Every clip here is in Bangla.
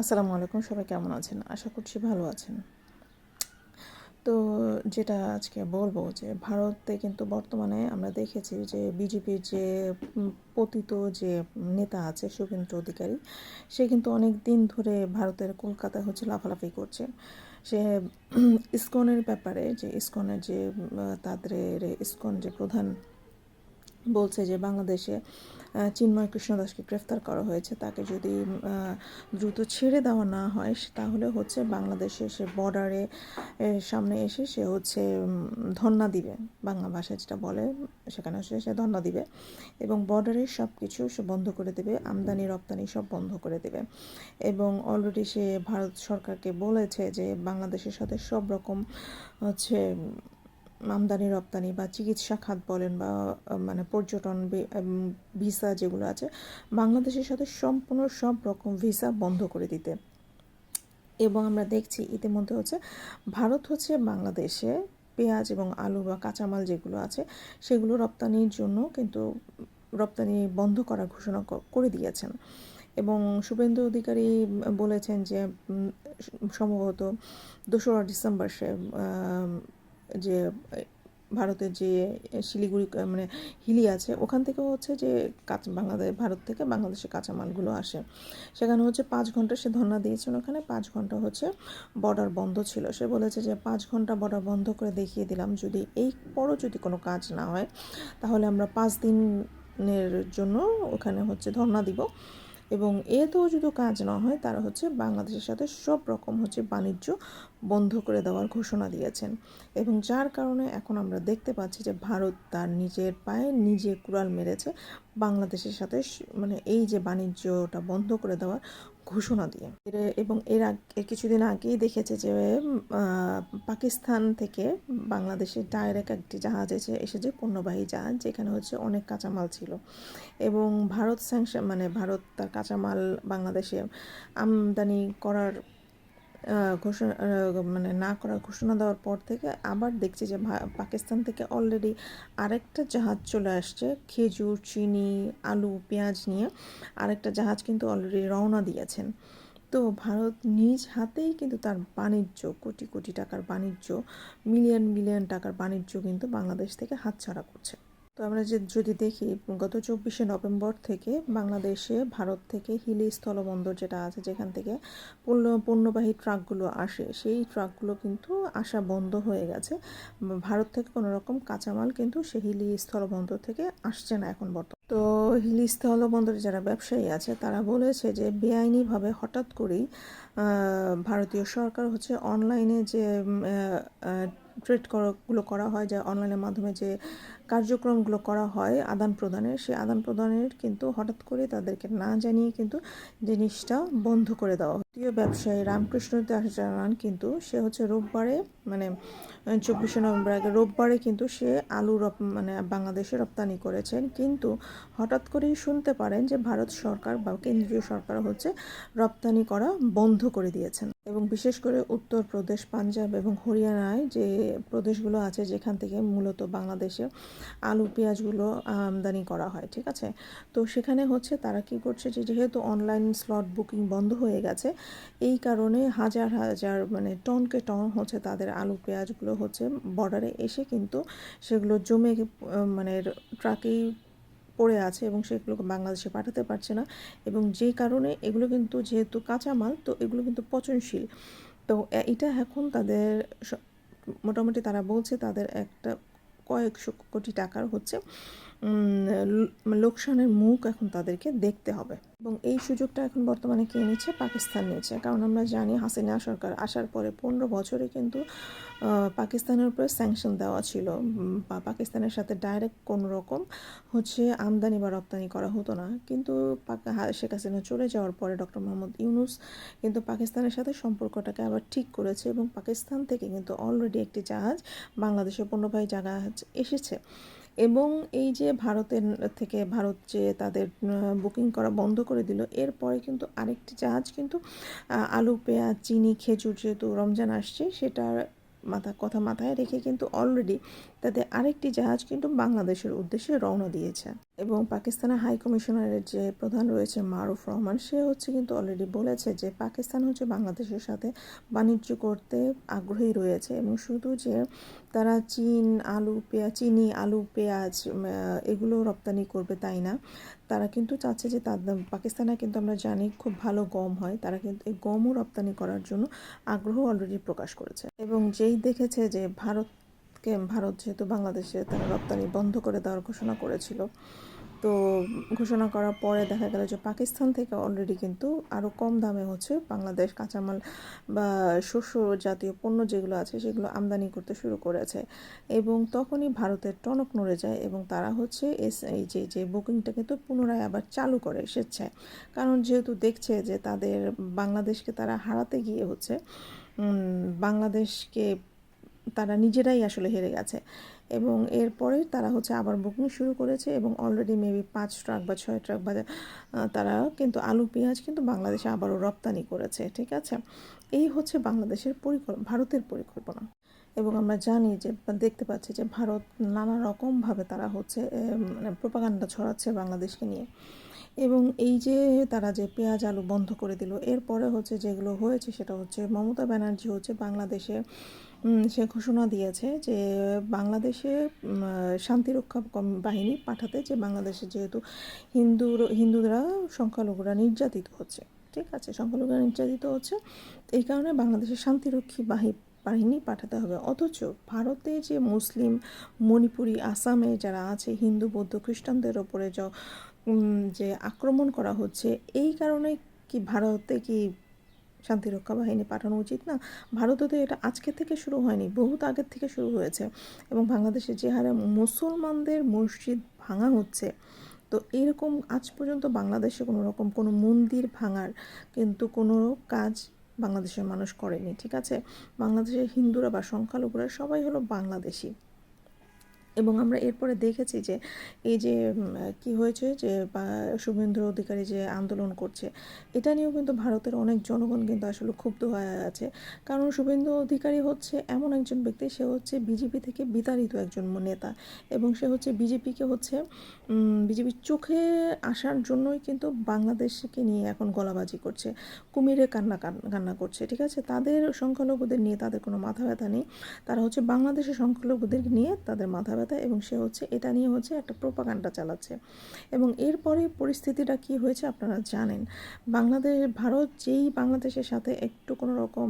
আসসালামু আলাইকুম, সবাই কেমন আছেন? আশা করছি ভালো আছেন। তো যেটা আজকে বলব যে ভারতে কিন্তু বর্তমানে আমরা দেখেছি যে বিজেপির যে পতিত যে নেতা আছে শুভেন্দু অধিকারী, সে কিন্তু অনেক দিন ধরে ভারতের কলকাতায় হচ্ছে লাফালাফি করছে। সে ইসকনের ব্যাপারে যে, ইসকনের যে তাদের ইসকন যে প্রধান বলছে যে বাংলাদেশে চিন্ময় কৃষ্ণ দাসকে গ্রেফতার করা হয়েছে। তাকে যদি দ্রুত ছেড়ে দেওয়া না হয় তাহলে হচ্ছে বাংলাদেশে সে বর্ডারে সামনে এসে সে হচ্ছে ধর্ণা দিবে। বাংলা ভাষায় যেটা বলে, সেখানে সে সে ধর্ণা দিবে এবং বর্ডারের সব কিছু সে বন্ধ করে দেবে, আমদানি, রপ্তানি সব বন্ধ করে দেবে। এবং অলরেডি সে ভারত সরকারকে বলেছে যে বাংলাদেশের সাথে সব রকম হচ্ছে আমদানি, রপ্তানি বা চিকিৎসা খাত বলেন বা মানে পর্যটন ভিসা যেগুলো আছে, বাংলাদেশের সাথে সম্পূর্ণ সব রকম ভিসা বন্ধ করে দিতে। এবং আমরা দেখছি ইতিমধ্যে হচ্ছে ভারত হচ্ছে বাংলাদেশে পেঁয়াজ এবং আলু বা কাঁচামাল যেগুলো আছে, সেগুলো রপ্তানির জন্য কিন্তু রপ্তানি বন্ধ করার ঘোষণা করে দিয়েছেন। এবং শুভেন্দু অধিকারী বলেছেন যে সম্ভবত দোসরা ডিসেম্বর সে যে ভারতের যে শিলিগুড়ি মানে হিলি আছে, ওখান থেকে হচ্ছে যে, কাঁচ, বাংলাদেশ, ভারত থেকে বাংলাদেশে কাঁচামালগুলো আসে। সেখানে হচ্ছে পাঁচ ঘণ্টা সে ধর্না দিয়েছেন ওখানে, পাঁচ ঘণ্টা হচ্ছে বর্ডার বন্ধ ছিল। সে বলেছে যে, পাঁচ ঘণ্টা বর্ডার বন্ধ করে দেখিয়ে দিলাম, যদি এই পরও যদি কোনো কাজ না হয়, তাহলে আমরা পাঁচ দিনের জন্য ওখানে হচ্ছে ধর্ণা দিব। এবং এতেও যদি কাজ না হয়, তারা হচ্ছে বাংলাদেশের সাথে সব রকম হচ্ছে বাণিজ্য বন্ধ করে দেওয়ার ঘোষণা দিয়েছেন। এবং যার কারণে এখন আমরা দেখতে পাচ্ছি যে ভারত তার নিজের পায়ে নিজে কুড়াল মেরেছে। বাংলাদেশের সাথে মানে এই যে বাণিজ্যটা বন্ধ করে দেওয়ার ঘোষণা দিয়ে। এবং এর আগে কিছুদিন আগেই দেখেছে যে পাকিস্তান থেকে বাংলাদেশে ডাইরেক্ট একটি জাহাজ এসে, এসেছে পণ্যবাহী জাহাজ, যেখানে হচ্ছে অনেক কাঁচামাল ছিল। এবং ভারত স্যাংশন মানে ভারত তার কাঁচামাল বাংলাদেশে আমদানি করার ঘোষণা মানে না করার ঘোষণা দেওয়ার পর থেকে আবার দেখছি যে পাকিস্তান থেকে অলরেডি আরেকটা জাহাজ চলে আসছে, খেজুর, চিনি, আলু, পেঁয়াজ নিয়ে। আরেকটা জাহাজ কিন্তু অলরেডি রওনা দিয়েছেন। তো ভারত নিজ হাতেই কিন্তু তার বাণিজ্য, কোটি কোটি টাকার বাণিজ্য মিলিয়ন মিলিয়ন টাকার বাণিজ্য কিন্তু বাংলাদেশ থেকে হাতছাড়া করছে। তো আমরা যে যদি দেখি, গত চব্বিশে নভেম্বর থেকে বাংলাদেশে ভারত থেকে হিলি স্থলবন্দর যেটা আছে, যেখান থেকে পণ্য, পণ্যবাহী ট্রাকগুলো আসে, সেই ট্রাকগুলো কিন্তু আসা বন্ধ হয়ে গেছে। ভারত থেকে কোনো রকম কাঁচামাল কিন্তু সেই হিলি স্থলবন্দর থেকে আসছে না এখন বর্তমানে। তো হিলি স্থলবন্দরে যারা ব্যবসায়ী আছে, তারা বলেছে যে বেআইনিভাবে হঠাৎ করেই ভারতীয় সরকার হচ্ছে অনলাইনে যে ট্রেড করাগুলো করা হয় যা অনলাইনের মাধ্যমে যে কার্যক্রমগুলো করা হয় আদান প্রদানের, সেই আদান প্রদানের কিন্তু হঠাৎ করে তাদেরকে না জানিয়ে কিন্তু জিনিসটা বন্ধ করে দেওয়া দ্বিতীয় ব্যবসায়ী রামকৃষ্ণ দাস জানান কিন্তু সে হচ্ছে রোববারে মানে চব্বিশে নভেম্বর আগে রোববারে কিন্তু সে আলু রপ মানে বাংলাদেশে রপ্তানি করেছেন। কিন্তু হঠাৎ করেই শুনতে পারেন যে ভারত সরকার বা কেন্দ্রীয় সরকার হচ্ছে রপ্তানি করা বন্ধ করে দিয়েছেন। এবং বিশেষ করে উত্তরপ্রদেশ, পাঞ্জাব এবং হরিয়ানায় যে প্রদেশগুলো আছে যেখান থেকে মূলত বাংলাদেশে আলু, পেঁয়াজগুলো আমদানি করা হয়, ঠিক আছে? তো সেখানে হচ্ছে তারা কি করছে যে, যেহেতু অনলাইন স্লট বুকিং বন্ধ হয়ে গেছে এই কারণে হাজার হাজার মানে টনকে টন হচ্ছে তাদের আলু, পেঁয়াজগুলো হচ্ছে বর্ডারে এসে কিন্তু সেগুলো জমে মানে ট্রাকেই পড়ে আছে এবং সেগুলোকে বাংলাদেশে পাঠাতে পারছে না এবং যে কারণে এগুলো কিন্তু যেহেতু কাঁচামাল, তো এগুলো কিন্তু পচনশীল। তো এটা এখন তাদের মোটামুটি তারা বলছে তাদের একটা কয়েকশো কোটি টাকার হচ্ছে লোকসানের মুখ এখন তাদেরকে দেখতে হবে। এবং এই সুযোগটা এখন বর্তমানে কে নিচ্ছে? পাকিস্তান নিচ্ছে। কারণ আমরা জানি হাসিনা সরকার আসার পরে পনেরো বছরে কিন্তু পাকিস্তানের উপরে স্যাংশন দেওয়া ছিল। বা পাকিস্তানের সাথে ডাইরেক্ট কোনো রকম হচ্ছে আমদানি বা রপ্তানি করা হতো না। কিন্তু শেখ হাসিনা চলে যাওয়ার পরে ডক্টর মোহাম্মদ ইউনুস কিন্তু পাকিস্তানের সাথে সম্পর্কটাকে আবার ঠিক করেছে এবং পাকিস্তান থেকে কিন্তু অলরেডি একটি জাহাজ বাংলাদেশের পণ্যবাহী জাহাজ এসেছে। এবং এই যে ভারতের থেকে ভারত যে তাদের বুকিং করা বন্ধ করে দিল, এরপরে কিন্তু আরেকটি জাহাজ কিন্তু আলু, পেঁয়াজ, চিনি, খেজুর যেহেতু রমজান আসছে, সেটার মাথা, কথা মাথায় রেখে কিন্তু অলরেডি তাদের আরেকটি জাহাজ কিন্তু বাংলাদেশের উদ্দেশ্যে রওনা দিয়েছে। এবং পাকিস্তানের হাই কমিশনারের যে প্রধান রয়েছে মারুফ রহমান, সে হচ্ছে কিন্তু অলরেডি বলেছে যে পাকিস্তান হচ্ছে বাংলাদেশের সাথে বাণিজ্য করতে আগ্রহী রয়েছে এবং শুধু যে তারা চীন, আলু, পেঁয়াজ, চিনি, আলু, পেঁয়াজ এগুলো রপ্তানি করবে তাই না। তারা কিন্তু চাচ্ছে যে তাদের পাকিস্তানে কিন্তু আমরা জানি খুব ভালো গম হয়, তারা কিন্তু এই গমও রপ্তানি করার জন্য আগ্রহ অলরেডি প্রকাশ করেছে। এবং যেই দেখেছে যে ভারতকে, ভারত যেহেতু বাংলাদেশে তারা রপ্তানি বন্ধ করে দেওয়ার ঘোষণা করেছিল তো ঘোষণা করার পরে দেখা গেল যে পাকিস্তান থেকে অলরেডি কিন্তু আরও কম দামে হচ্ছে বাংলাদেশ কাঁচামাল বা শস্য জাতীয় পণ্য যেগুলো আছে সেগুলো আমদানি করতে শুরু করেছে। এবং তখনই ভারতের টনক নড়ে যায় এবং তারা হচ্ছে এস এই যে যে বুকিংটা কিন্তু পুনরায় আবার চালু করে স্বেচ্ছায় কারণ যেহেতু দেখছে যে তাদের বাংলাদেশকে তারা হারাতে গিয়ে হচ্ছে বাংলাদেশকে তারা নিজেরাই আসলে হেরে গেছে। এবং এরপরে তারা হচ্ছে আবার বুকিং শুরু করেছে এবং অলরেডি মেবি পাঁচ ট্রাক বা ছয় ট্রাক বা তারা কিন্তু আলু, পেঁয়াজ কিন্তু বাংলাদেশে আবারও রপ্তানি করেছে, ঠিক আছে? এই হচ্ছে বাংলাদেশের পরিকল্পনা ভারতের পরিকল্পনা। এবং আমরা জানি যে দেখতে পাচ্ছি যে, ভারত নানা রকমভাবে তারা হচ্ছে মানে প্রোপাগান্ডা ছড়াচ্ছে বাংলাদেশকে নিয়ে। এবং এই যে তারা যে পেঁয়াজ আলু বন্ধ করে দিল, এরপরে হচ্ছে যেগুলো হয়েছে সেটা হচ্ছে মমতা ব্যানার্জি হচ্ছে বাংলাদেশে সে ঘোষণা দিয়েছে যে বাংলাদেশে শান্তিরক্ষা বাহিনী পাঠাতে যে বাংলাদেশে যেহেতু হিন্দুর হিন্দুরা সংখ্যালঘুরা নির্যাতিত হচ্ছে, ঠিক আছে? সংখ্যালঘুরা নির্যাতিত হচ্ছে, এই কারণে বাংলাদেশের শান্তিরক্ষী বাহি, বাহিনী পাঠাতে হবে। অথচ ভারতে যে মুসলিম, মণিপুরি, আসামে যারা আছে, হিন্দু, বৌদ্ধ, খ্রিস্টানদের ওপরে য আক্রমণ করা হচ্ছে, এই কারণে কি ভারতে কি শান্তিরক্ষা বাহিনী পাঠানো উচিত? না, ভারতে তো এটা আজকে থেকে শুরু হয়নি, বহুত আগের থেকে শুরু হয়েছে। এবং বাংলাদেশে যে হারে মুসলমানদের মসজিদ ভাঙা হচ্ছে, তো এরকম আজ পর্যন্ত বাংলাদেশে কোনো রকম কোনো মন্দির ভাঙার কিন্তু কোনো কাজ বাংলাদেশের মানুষ করেনি, ঠিক আছে? বাংলাদেশের হিন্দুরা বা সংখ্যালঘুরা সবাই হলো বাংলাদেশি। এবং আমরা এরপরে দেখেছি যে এই যে কি হয়েছে যে, বা শুভেন্দু অধিকারী যে আন্দোলন করছে, এটা নিয়েও কিন্তু ভারতের অনেক জনগণ কিন্তু আসলে ক্ষুব্ধ হয়ে আছে। কারণ শুভেন্দু অধিকারী হচ্ছে এমন একজন ব্যক্তি, সে হচ্ছে বিজেপি থেকে বিতাড়িত একজন নেতা এবং সে হচ্ছে বিজেপিকে হচ্ছে বিজেপির চোখে আসার জন্যই কিন্তু বাংলাদেশকে নিয়ে এখন গলাবাজি করছে, কুমিরে কান্না কান- কান্না করছে, ঠিক আছে? তাদের সংখ্যালঘুদের নিয়ে তাদের কোনো মাথা ব্যথা নেই। তারা হচ্ছে বাংলাদেশের সংখ্যালঘুদের নিয়ে তাদের মাথা ব্যথা এবং সে হচ্ছে, এটা নিয়ে হচ্ছে একটা প্রোপাকাণ্ডা চালাচ্ছে। এবং এরপরে পরিস্থিতিটা কি হয়েছে আপনারা জানেন। বাংলাদেশ, ভারত যেই বাংলাদেশের সাথে একটু কোনো রকম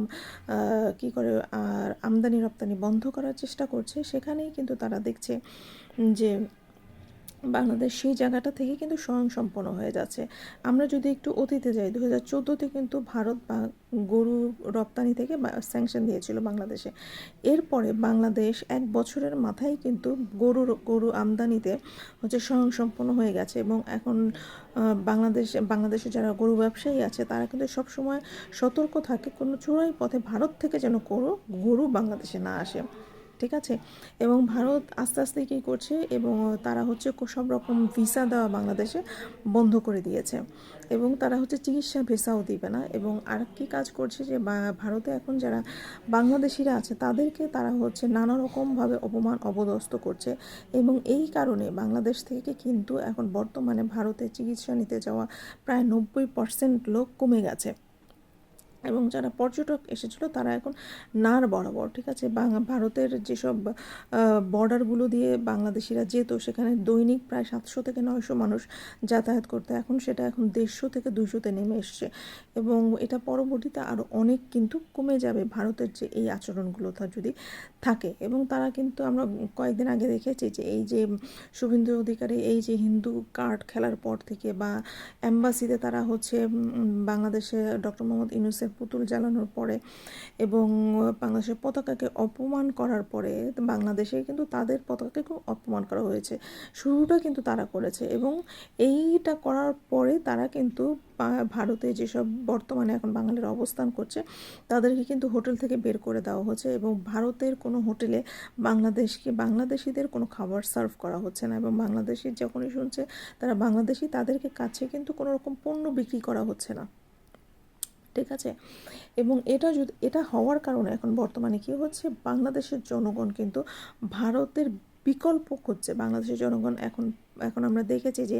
কি করে, আর আমদানি রপ্তানি বন্ধ করার চেষ্টা করছে, সেখানেই কিন্তু তারা দেখছে যে বাংলাদেশ সেই জায়গাটা থেকে কিন্তু স্বয়ংসম্পন্ন হয়ে যাচ্ছে। আমরা যদি একটু অতীতে যাই দু হাজার চোদ্দোতে কিন্তু ভারত বা গরু রপ্তানি থেকে স্যাংশন দিয়েছিল বাংলাদেশে। এরপরে বাংলাদেশ এক বছরের মাথায় কিন্তু গরু গরু আমদানিতে হচ্ছে স্বয়ংসম্পন্ন হয়ে গেছে এবং এখন বাংলাদেশ, বাংলাদেশে যারা গরু ব্যবসায়ী আছে, তারা কিন্তু সবসময় সতর্ক থাকে, কোনো চোরাই পথে ভারত থেকে যেন গরু গরু বাংলাদেশে না আসে। ঠিক আছে? এবং ভারত আস্তে আস্তে কী করছে? এবং তারা হচ্ছে সব রকম ভিসা দেওয়া বাংলাদেশে বন্ধ করে দিয়েছে। এবং তারা হচ্ছে চিকিৎসা ভিসাও দিবে না। এবং আর কি কাজ করছে যে ভারতে এখন যারা বাংলাদেশিরা আছে, তাদেরকে তারা হচ্ছে নানা রকমভাবে অপমান অবদস্ত করছে। এবং এই কারণে বাংলাদেশ থেকে কিন্তু এখন বর্তমানে ভারতে চিকিৎসা নিতে যাওয়া প্রায় নব্বই পার্সেন্ট লোক কমে গেছে। এবং যারা পর্যটক এসেছিল তারা এখন নার বরাবর, ঠিক আছে? ভারতের যেসব বর্ডারগুলো দিয়ে বাংলাদেশিরা যেত, সেখানে দৈনিক প্রায় সাতশো থেকে নয়শো মানুষ যাতায়াত করতে। এখন সেটা এখন দেড়শো থেকে দুইশোতে নেমে এসছে এবং এটা পরবর্তীতে আরও অনেক কিন্তু কমে যাবে ভারতের যে এই আচরণগুলো তা যদি থাকে। এবং তারা কিন্তু আমরা কয়েকদিন আগে দেখেছি যে এই যে শুভেন্দু অধিকারী, এই যে হিন্দু কার্ড খেলার পর থেকে বা অ্যাম্বাসিতে তারা হচ্ছে বাংলাদেশে ডক্টর মোহাম্মদ ইউনুসের পুতুল জ্বালানোর পরে এবং বাংলাদেশের পতাকাকে অপমান করার পরে বাংলাদেশে কিন্তু তাদের পতাকাকেও অপমান করা হয়েছে। শুরুটা কিন্তু তারা করেছে এবং এইটা করার পরে তারা কিন্তু ভারতে যেসব বর্তমানে এখন বাঙালির অবস্থান করছে, তাদেরকে কিন্তু হোটেল থেকে বের করে দেওয়া হচ্ছে এবং ভারতের কোনো হোটেলে বাংলাদেশকে, বাংলাদেশিদের কোনো খাবার সার্ভ করা হচ্ছে না এবং বাংলাদেশি যখনই শুনছে, তারা বাংলাদেশি তাদেরকে কাছে কিন্তু কোনো রকম পণ্য বিক্রি করা হচ্ছে না। ঠিক আছে? এবং এটা যদি, এটা হওয়ার কারণে এখন বর্তমানে কি হচ্ছে? বাংলাদেশের জনগণ কিন্তু ভারতের বিকল্প খুঁজছে। বাংলাদেশের জনগণ এখন এখন আমরা দেখেছি যে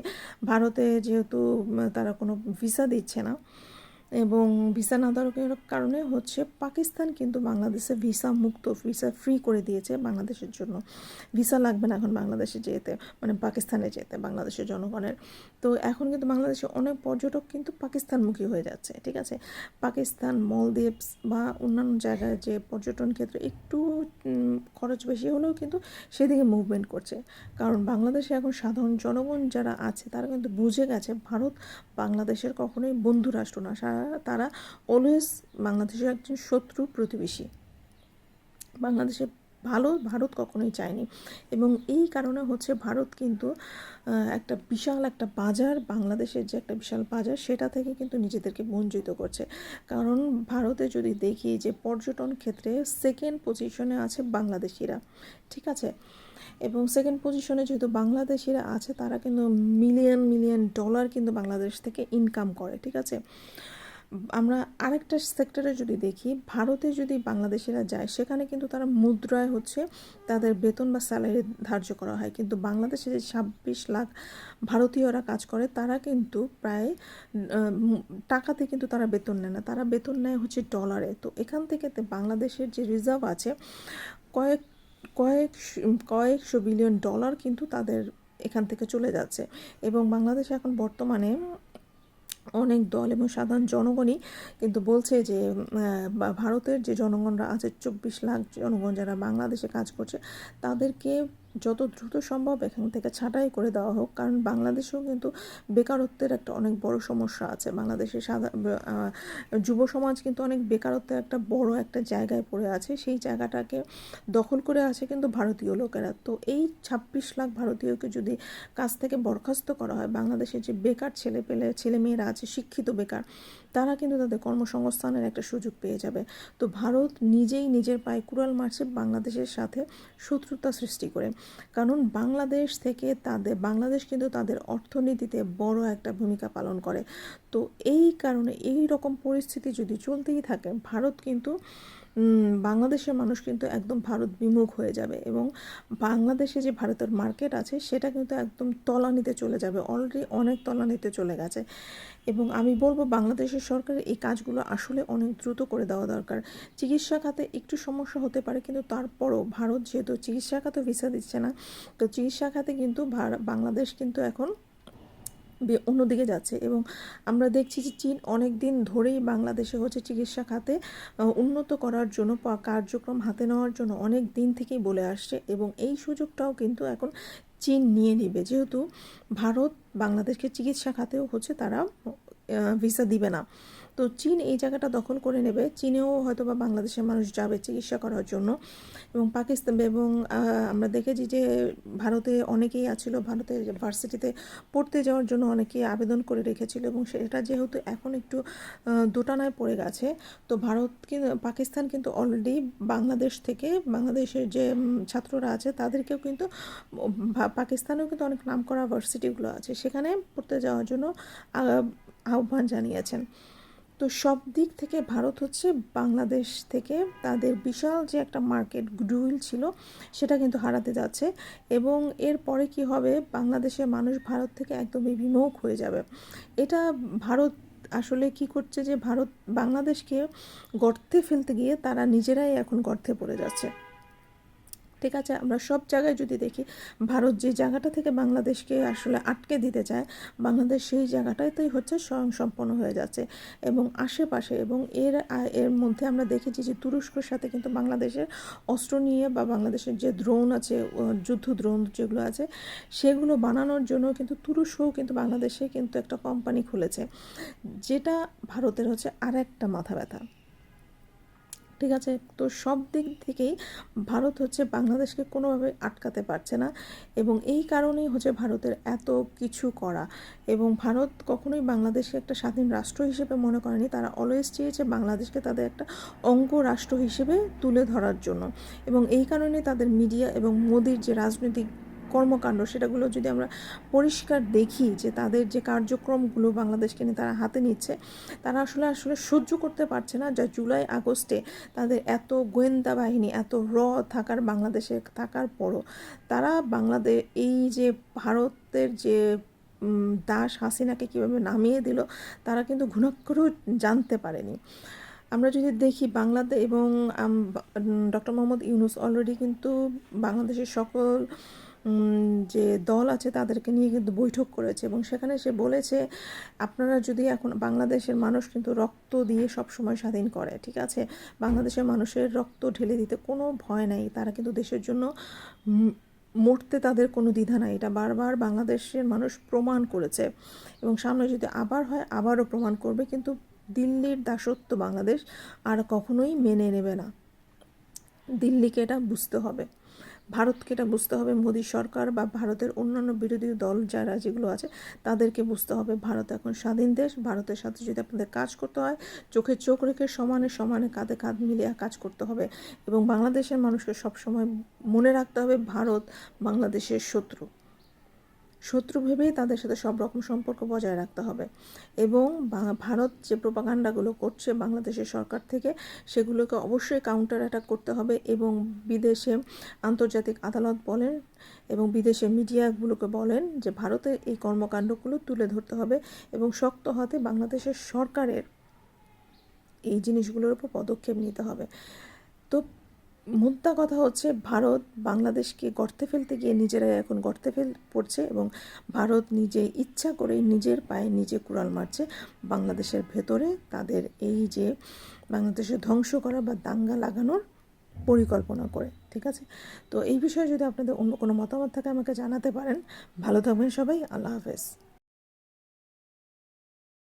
ভারতে যেহেতু তারা কোনো ভিসা দিচ্ছে না এবং ভিসা না দেওয়ার কারণে হচ্ছে পাকিস্তান কিন্তু বাংলাদেশে ভিসা মুক্ত, ভিসা ফ্রি করে দিয়েছে বাংলাদেশের জন্য। ভিসা লাগবে না এখন বাংলাদেশে যেতে মানে পাকিস্তানে যেতে বাংলাদেশের জনগণের। তো এখন কিন্তু বাংলাদেশে অনেক পর্যটক কিন্তু পাকিস্তানমুখী হয়ে যাচ্ছে, ঠিক আছে? পাকিস্তান, মলদ্বীপস বা অন্যান্য জায়গায় যে পর্যটন ক্ষেত্রে একটু খরচ বেশি হলেও কিন্তু সেদিকে মুভমেন্ট করছে। কারণ বাংলাদেশে এখন সাধারণ জনগণ যারা আছে তারা কিন্তু বুঝে গেছে ভারত বাংলাদেশের কখনোই বন্ধু রাষ্ট্র না। সারা- তারা অলওয়েজ বাংলাদেশের একজন শত্রু প্রতিবেশী। বাংলাদেশে ভালো ভারত কখনোই চায়নি। এবং এই কারণে হচ্ছে ভারত কিন্তু একটা বিশাল একটা বাজার, বাংলাদেশের যে একটা বিশাল বাজার, সেটা থেকে কিন্তু নিজেদেরকে বঞ্চিত করছে। কারণ ভারতে যদি দেখি যে পর্যটন ক্ষেত্রে সেকেন্ড পজিশনে আছে বাংলাদেশিরা, ঠিক আছে? এবং সেকেন্ড পজিশনে যেহেতু বাংলাদেশিরা আছে, তারা কিন্তু মিলিয়ন মিলিয়ন ডলার কিন্তু বাংলাদেশ থেকে ইনকাম করে, ঠিক আছে? আমরা আরেকটা সেক্টরে যদি দেখি, ভারতে যদি বাংলাদেশিরা যায়, সেখানে কিন্তু তারা মুদ্রায় হচ্ছে তাদের বেতন বা স্যালারি ধার্য করা হয়। কিন্তু বাংলাদেশে যে ছাব্বিশ লাখ ভারতীয়রা কাজ করে, তারা কিন্তু প্রায় টাকাতে কিন্তু তারা বেতন নেয় না। তারা বেতন নেয় হচ্ছে ডলারে তো এখান থেকে বাংলাদেশের যে রিজার্ভ আছে, কয়েক কয়েক কয়েকশো বিলিয়ন ডলার কিন্তু তাদের এখান থেকে চলে যাচ্ছে। এবং বাংলাদেশে এখন বর্তমানে অনেক দল এবং সাধারণ জনগণই কিন্তু বলছে যে ভারতের যে জনগণরা আছে, চব্বিশ লাখ জনগণ যারা বাংলাদেশে কাজ করছে, তাদেরকে যত দ্রুত সম্ভব এখান থেকে ছাঁটাই করে দেওয়া হোক, কারণ বাংলাদেশেও কিন্তু বেকারত্বের একটা অনেক বড় সমস্যা আছে। বাংলাদেশের সাদা যুব সমাজ কিন্তু অনেক বেকারত্বের একটা বড় একটা জায়গায় পড়ে আছে। সেই জায়গাটাকে দখল করে আছে কিন্তু ভারতীয় লোকেরা। তো এই ছাব্বিশ লাখ ভারতীয়কে যদি কাজ থেকে বরখাস্ত করা হয়, বাংলাদেশের যে বেকার ছেলে পেলে ছেলে মেয়েরা আছে, শিক্ষিত বেকার তারা কিন্তু তাদের কর্মসংস্থানের একটা সুযোগ পেয়ে যাবে। তো ভারত নিজেই নিজের পায়ে কুড়াল মারছে বাংলাদেশের সাথে শত্রুতা সৃষ্টি করে। কারণ বাংলাদেশ থেকে তাদের, বাংলাদেশ কিন্তু তাদের অর্থনীতিতে বড় একটা ভূমিকা পালন করে। তো এই কারণে এই রকম পরিস্থিতি যদি চলতেই থাকে, ভারত কিন্তু বাংলাদেশের মানুষ কিন্তু একদম ভারত বিমুখ হয়ে যাবে এবং বাংলাদেশে যে ভারতের মার্কেট আছে, সেটা কিন্তু একদম তলানিতে চলে যাবে। অলরেডি অনেক তলানিতে চলে গেছে। এবং আমি বলব, বাংলাদেশের সরকারের এই কাজগুলো আসলে অনেক দ্রুত করে দেওয়া দরকার। চিকিৎসা খাতে একটু সমস্যা হতে পারে, কিন্তু তারপরও ভারত যেহেতু চিকিৎসা খাতে ভিসা দিচ্ছে না, তো চিকিৎসা খাতে কিন্তু বাংলাদেশ কিন্তু এখন অন্যদিকে যাচ্ছে এবং আমরা দেখছি যে চীন অনেক দিন ধরেই বাংলাদেশে হচ্ছে চিকিৎসা খাতে উন্নত করার জন্য কার্যক্রম হাতে নেওয়ার জন্য অনেক দিন থেকেই বলে আসছে এবং এই সুযোগটাও কিন্তু এখন চীন নিয়ে নেবে। যেহেতু ভারত বাংলাদেশকে চিকিৎসা খাতেও হচ্ছে তারা ভিসা দিবে না। তো চীন এই জায়গাটা দখল করে নেবে। চীনেও হয়তো বা বাংলাদেশের মানুষ যাবে চিকিৎসা করার জন্য। এবং পাকিস্তান এবং আমরা দেখেছি যে ভারতে অনেকেই আছিল ভারতের ভার্সিটিতে পড়তে যাওয়ার জন্য অনেকেই আবেদন করে রেখেছিল এবং সেটা যেহেতু এখন একটু দোটানায় পড়ে গেছে, তো ভারত পাকিস্তান কিন্তু অলরেডি বাংলাদেশ থেকে, বাংলাদেশের যে ছাত্ররা আছে তাদেরকেও কিন্তু পাকিস্তানেও কিন্তু অনেক নামকরা ভার্সিটিগুলো আছে। সেখানে পড়তে যাওয়ার জন্য আহ্বান জানিয়েছেন। তো সব দিক থেকে ভারত হচ্ছে বাংলাদেশ থেকে তাদের বিশাল যে একটা মার্কেট ডুইল ছিল, সেটা কিন্তু হারাতে যাচ্ছে এবং এরপরে কি হবে? বাংলাদেশের মানুষ ভারত থেকে একদমই বিমুখ হয়ে যাবে। এটা ভারত আসলে কি করছে যে ভারত বাংলাদেশকে গর্তে ফেলতে গিয়ে তারা নিজেরাই এখন গর্তে পড়ে যাচ্ছে। ঠিক আছে? আমরা সব জায়গায় যদি দেখি, ভারত যে জায়গাটা থেকে বাংলাদেশকে আসলে আটকে দিতে চায়, বাংলাদেশ সেই জায়গাটাতেই হচ্ছে স্বয়ংসম্পন্ন হয়ে যাচ্ছে। এবং আশেপাশে এবং এর এর মধ্যে আমরা দেখেছি যে তুরস্কর সাথে কিন্তু বাংলাদেশের অস্ত্র নিয়ে বা বাংলাদেশের যে দ্রোণ আছে যুদ্ধ দ্রোণ যেগুলো আছে, সেগুলো বানানোর জন্য কিন্তু তুরস্কও কিন্তু বাংলাদেশে কিন্তু একটা কোম্পানি খুলেছে, যেটা ভারতের হচ্ছে আর একটা মাথা ব্যথা। ঠিক আছে? তো সব দিক থেকেই ভারত হচ্ছে বাংলাদেশকে কোনোভাবে আটকাতে পারছে না এবং এই কারণেই হচ্ছে ভারতের এত কিছু করা এবং ভারত কখনোই বাংলাদেশকে একটা স্বাধীন রাষ্ট্র হিসেবে মনে করেনি। তারা অলওয়েজ চেয়েছে বাংলাদেশকে তাদের একটা অঙ্গ রাষ্ট্র হিসেবে তুলে ধরার জন্য এবং এই কারণে তাদের মিডিয়া এবং মোদির যে রাজনৈতিক কর্মকাণ্ড, সেটাগুলো যদি আমরা পরিষ্কার দেখি যে তাদের যে কার্যক্রমগুলো বাংলাদেশকে নিয়ে তারা হাতে নিচ্ছে, তারা আসলে আসলে সহ্য করতে পারছে না। যা জুলাই, আগস্টে তাদের এত গোয়েন্দা বাহিনী, এত র থাকার, বাংলাদেশে থাকার পরও তারা বাংলাদেশ এই যে ভারতের যে দাস হাসিনাকে কীভাবে নামিয়ে দিল, তারা কিন্তু ঘুণাক্ষরেও জানতে পারেনি। আমরা যদি দেখি বাংলাদেশ এবং ডক্টর মোহাম্মদ ইউনুস অলরেডি কিন্তু বাংলাদেশের সকল যে দল আছে তাদেরকে নিয়ে কিন্তু বৈঠক করেছে এবং সেখানে সে বলেছে, আপনারা যদি এখন বাংলাদেশের মানুষ কিন্তু রক্ত দিয়ে সব সময় স্বাধীন করে, ঠিক আছে? বাংলাদেশের মানুষের রক্ত ঢেলে দিতে কোনো ভয় নাই। তারা কিন্তু দেশের জন্য মরতে তাদের কোনো দ্বিধা নাই। এটা বারবার বাংলাদেশের মানুষ প্রমাণ করেছে এবং সামনে যদি আবার হয়, আবারও প্রমাণ করবে। কিন্তু দিল্লির দাসত্ব বাংলাদেশ আর কখনোই মেনে নেবে না। দিল্লিকে এটা বুঝতে হবে। ভারতকে এটা বুঝতে হবে মোদী সরকার বা ভারতের অন্যান্য বিরোধী দল যারা যেগুলো আছে, তাদেরকে বুঝতে হবে ভারত এখন স্বাধীন দেশ, ভারতের সাথে যদি আপনাদের কাজ করতে হয়, চোখে চোখ রেখে সমানে সমানে কাঁধে কাঁধ মিলিয়ে কাজ করতে হবে এবং বাংলাদেশের মানুষকে সবসময় মনে রাখতে হবে ভারত বাংলাদেশের শত্রু। শত্রু ভেবেই তাদের সাথে সব রকম সম্পর্ক বজায় রাখতে হবে। এবং ভারত যে প্রোপাগান্ডাগুলো করছে বাংলাদেশের সরকার থেকে, সেগুলোকে অবশ্যই কাউন্টার অ্যাটাক করতে হবে এবং বিদেশে আন্তর্জাতিক আদালত বলেন এবং বিদেশে মিডিয়াগুলোকে বলেন যে ভারতের এই কর্মকাণ্ডগুলো তুলে ধরতে হবে এবং শক্ত হাতে বাংলাদেশের সরকারের এই জিনিসগুলোর উপর পদক্ষেপ নিতে হবে। তো মুদ্রা কথা হচ্ছে ভারত বাংলাদেশকে গর্তে ফেলতে গিয়ে নিজেরাই এখন গর্তে ফেল, পড়ছে এবং ভারত নিজে ইচ্ছা করেই নিজের পায়ে নিজে কুড়াল মারছে। বাংলাদেশের ভেতরে তাদের এই যে বাংলাদেশের ধ্বংস করা বা দাঙ্গা লাগানোর পরিকল্পনা করে, ঠিক আছে? তো এই বিষয়ে যদি আপনাদের অন্য কোনো মতামত থাকে আমাকে জানাতে পারেন। ভালো থাকবেন সবাই, আল্লাহ হাফেজ।